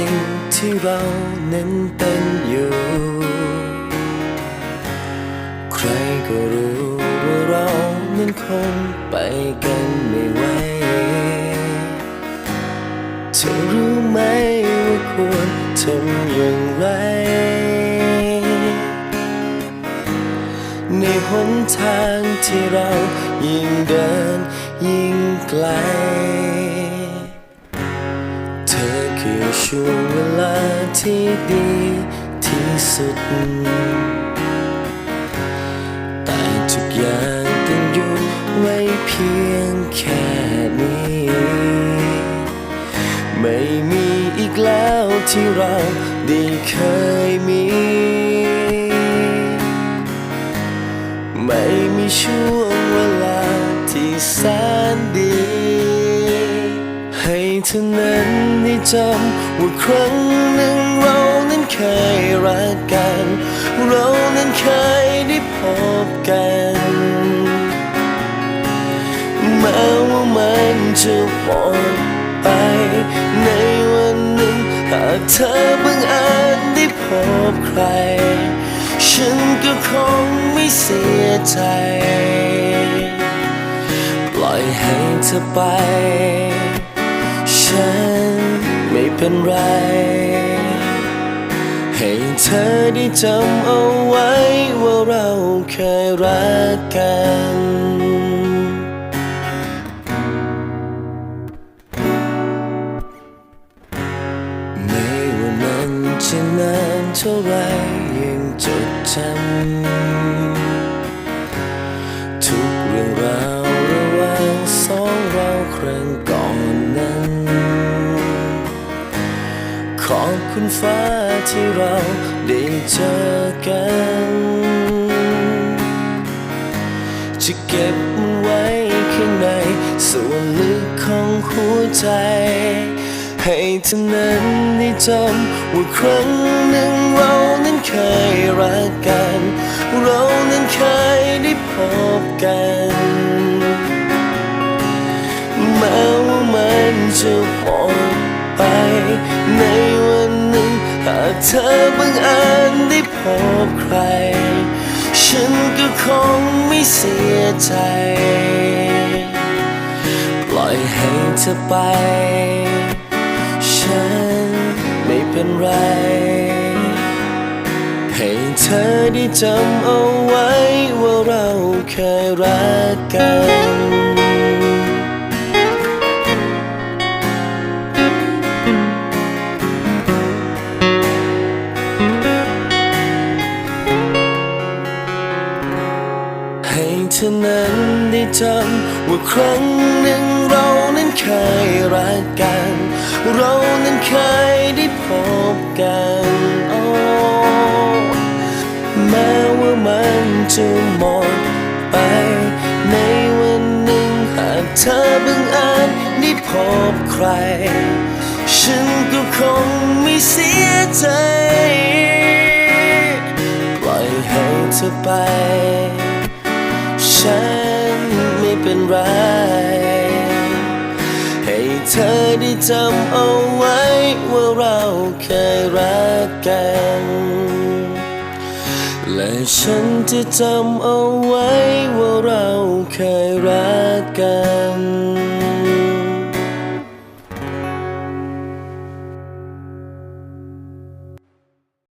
สิ่งที่เรานั้นเป็นอยู่ ใครก็รู้ว่าเรานั้นคงไปกันไม่ไหวเธอรู้ไหมว่าควรทำอย่างไร ในหนทางที่เรายิ่งเดินยิ่งไกล คือช่วงเวลาที่ดีที่สุด แต่ทุกอย่างต้องหยุดไว้เพียงแค่นี้ ไม่มีอีกแล้วที่เราได้เคยมี ไม่มีช่วงเวลาที่แสนดี เธอนั้นได้จำว่าครั้งหนึ่งเรานั้นเคยรักกัน เรานั้นเคยได้พบกันแม้ว่ามันจะหมดไปในวันหนึ่งหากเธอบังเอิญได้พบใคร ฉันก็คงไม่เสียใจปล่อยให้เธอไป ฉันไม่เป็นไร ให้เธอได้จำเอาไว้ว่าเราเคยรักกันไม่ว่ามันจะนานเท่าไรยังจดจำทุกเรื่องราวระหว่างสองเราครั้งก่อน คุณฟ้าที่เราได้เจอกัน จะเก็บมันไว้ข้างในส่วนลึกของหัวใจ ให้เธอนั้นได้จำว่าครั้งหนึ่งเรานั้นเคยรักกัน เรานั้นเคยได้พบกันแม้ว่ามันจะ เธอบังเอิญได้พบใคร ฉันก็คงไม่เสียใจ ปล่อยให้เธอไป ฉันไม่เป็นไร ให้เธอได้จำเอาไว้ว่าเราเคยรัก เธอนั้นได้จำว่าครั้งหนึ่งเรานั้นเคยรักกัน เรานั้นเคยได้พบกันโอ้แม้ว่ามันจะหมดไป ในวันหนึ่งหากเธอบังอิญได้พบใคร ฉันก็คงไม่เสียใจ ปล่อยให้เธอไป ไรให้เธอได้จำเอาไว้ว่าเราเคยรักกัน และฉันจะจำเอาไว้ว่าเราเคยรักกัน